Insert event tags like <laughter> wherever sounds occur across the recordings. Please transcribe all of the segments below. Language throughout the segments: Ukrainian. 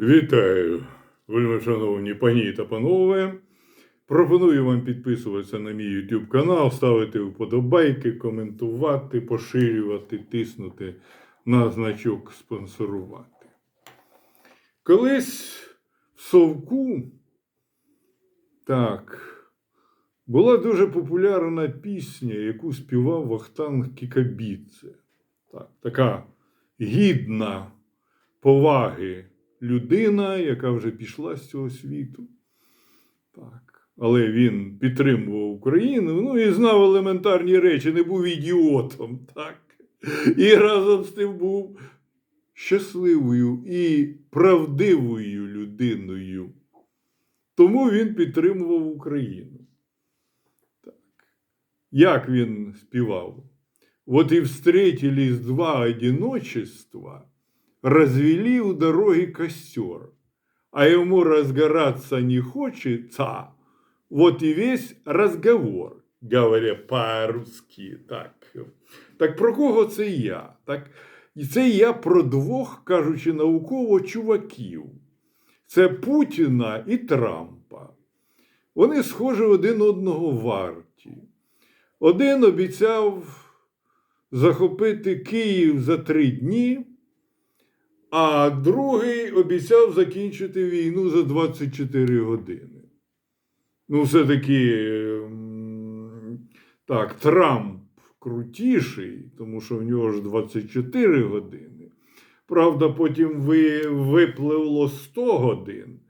Вітаю, вельми шановні пані та панове. Пропоную вам підписуватися на мій YouTube канал, ставити вподобайки, коментувати, поширювати, тиснути на значок спонсорувати. Колись в Совку так, була дуже популярна пісня, яку співав Вахтанг Кікабідзе. Так, така гідна поваги людина, яка вже пішла з цього світу. Так. Але він підтримував Україну, ну і знав елементарні речі, не був ідіотом. Так. І разом з тим був щасливою і правдивою людиною. Тому він підтримував Україну. Так. Як він співав? Вот и встретились два одиночества, развели у дороги костер, а ему разгораться не хочется, вот и весь разговор, говоря по-русски. Так. так про кого це я? Так, і це я про двох, кажучи науково, чуваків. Це Путіна і Трампа. Вони схожі один одного варті. Один обіцяв захопити Київ за три дні, а другий обіцяв закінчити війну за 24 години. Ну, все-таки так, Трамп крутіший, тому що в нього ж 24 години. Правда, потім ви, випливло 100 годин,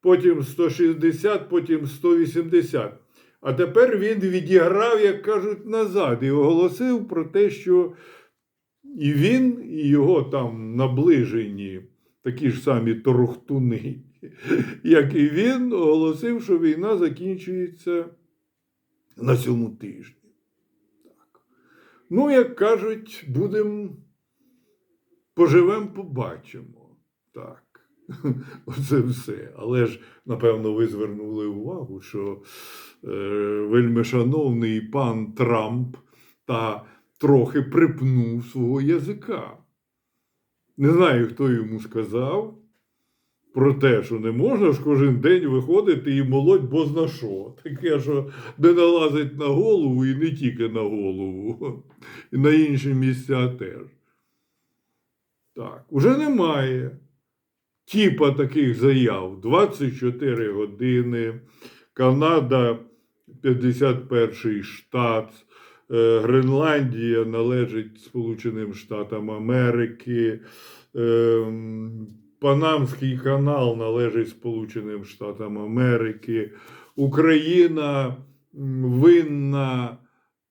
потім 160, потім 180. А тепер він відіграв, як кажуть, назад і оголосив про те, що і він, і його там наближені такі ж самі торохтуни, <laughs> як і він, оголосив, що війна закінчується на цьому тижні. Так. Ну, як кажуть, будемо поживемо, побачимо. Так. <laughs> Оце все. Але ж, напевно, ви звернули увагу, що е, вельмишановний пан Трамп та трохи припнув свого язика. Не знаю, хто йому сказав про те, що не можна ж кожен день виходити і молоть бозна що. Таке, що не налазить на голову і не тільки на голову, і на інші місця теж. Так, уже немає типа таких заяв 24 години, Канада 51 штат, Гренландія належить Сполученим Штатам Америки, е, Панамський канал належить Сполученим Штатам Америки, Україна винна.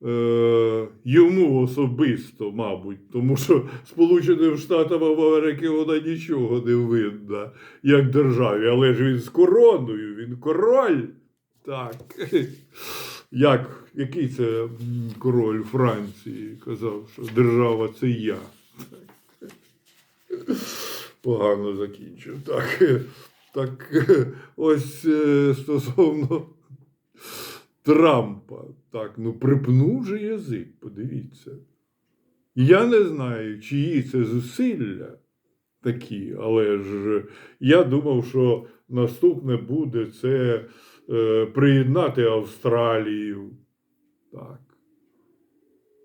Е, йому особисто, мабуть, тому що Сполученим Штатам Америки вона нічого не винна, як державі, але ж він з короною, він король. Так. <laughs> Як, який це король Франції казав, що держава це я. Погано закінчив. Так, так ось е, стосовно Трампа. Так, ну припнув же язик, подивіться. Я не знаю, чиї це зусилля такі, але ж я думав, що наступне буде це е, приєднати Австралію так,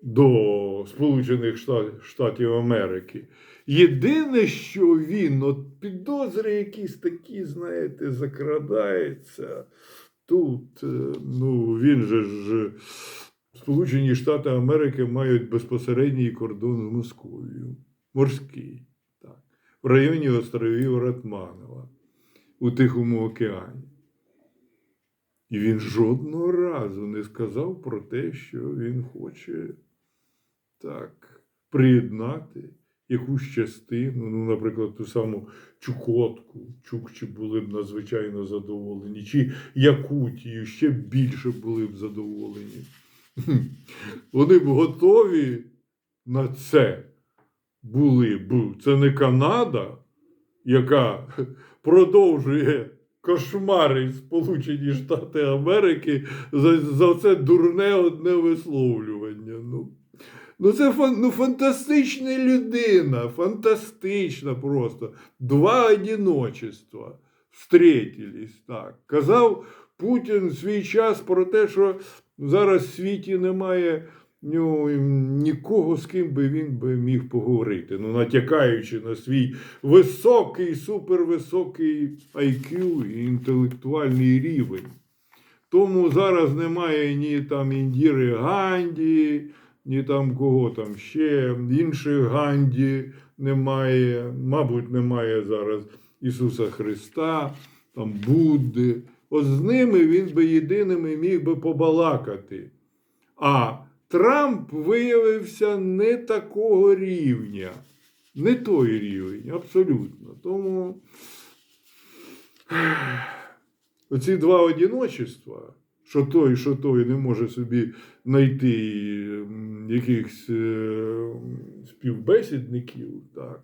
до Сполучених Штатів Америки. Єдине, що він от підозри якісь такі, знаєте, закрадається. Тут, е, ну, він же ж Сполучені Штати Америки мають безпосередній кордон з Московією. Морський. Так. В районі островів Ратманова у Тихому океані. І він жодного разу не сказав про те, що він хоче так, приєднати якусь частину, ну, наприклад, ту саму Чукотку. Чукчі були б надзвичайно задоволені, чи Якутію ще більше були б задоволені. Вони б готові на це були б. Це не Канада, яка продовжує кошмарить Сполучені Штати Америки за, за це дурне одне висловлювання. Ну, Ну, це фан, ну, фантастична людина, фантастична просто. Два одиночества встретились. Так. Казав Путін свій час про те, що зараз в світі немає ну, нікого, з ким би він би міг поговорити, ну, натякаючи на свій високий, супервисокий IQ і інтелектуальний рівень. Тому зараз немає ні там Індіри Ганді, ні там кого там ще, інших Ганді немає, мабуть, немає зараз Ісуса Христа, там Будди. От з ними він би єдиними міг би побалакати. А Трамп виявився не такого рівня, не той рівень, абсолютно. Тому оці два одиночества, що той, що той не може собі знайти якихось е, співбесідників, так,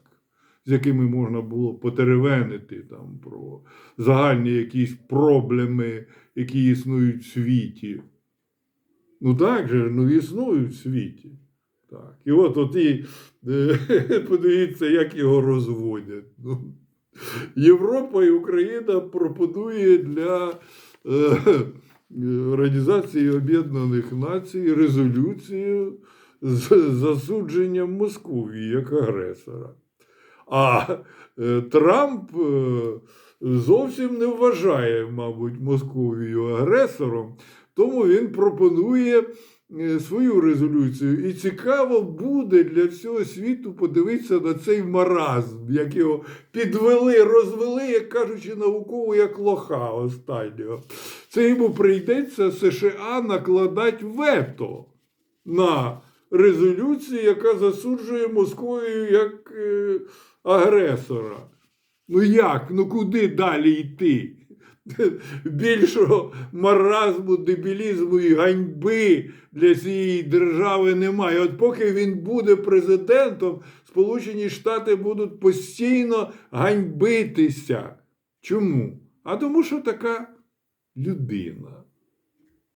з якими можна було потеревенити там, про загальні якісь проблеми, які існують в світі. Ну так же, ну існують в світі. Так. І от, от і е, <laughs> подивіться, як його розводять. Ну, Європа і Україна пропонує для е, Організації Об'єднаних Націй резолюцію з засудженням Московії як агресора. А е, Трамп е, зовсім не вважає, мабуть, Московію агресором, тому він пропонує е, свою резолюцію. І цікаво буде для всього світу подивитися на цей маразм, як його підвели, розвели, як кажучи, науково, як лоха останнього. Це йому прийдеться США накладати вето на резолюцію, яка засуджує Московію як е, агресора. Ну як? Ну куди далі йти? <laughs> Більшого маразму, дебілізму і ганьби для цієї держави немає. От поки він буде президентом, Сполучені Штати будуть постійно ганьбитися. Чому? А тому, що така людина.